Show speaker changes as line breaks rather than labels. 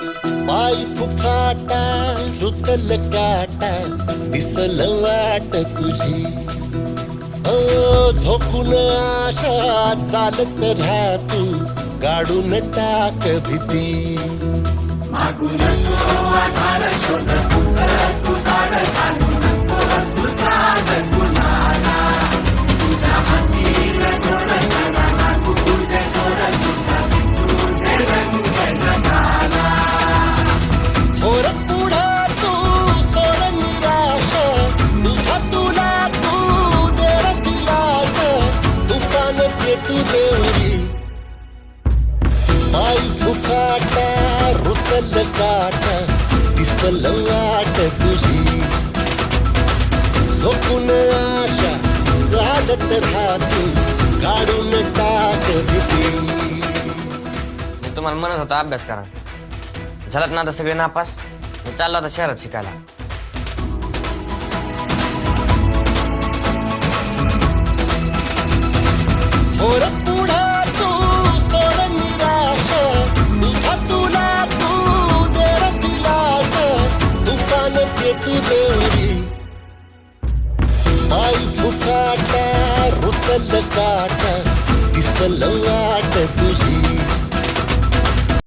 पाय फुफाटा रुतल काटा दिसल वाट तुझी. ओ झोपून आशा चालत राहा तू गाडून टाक भीती. थोर तुला तू देर दिलास तुफान पेटू देवरी. पाय फुकाटा रुतल काटा दिसल वाट तुझी. झोपून आशा चालत राहतो काढून टाक भीती.
मी तुम्हाला म्हणत होता अभ्यास करा. झालात ना आता सगळे नापास? मी चाललो आता शहरात शिकायला.
तुफान आई देवरी फुकाटा रुतल काटा दिसल वाट तुझी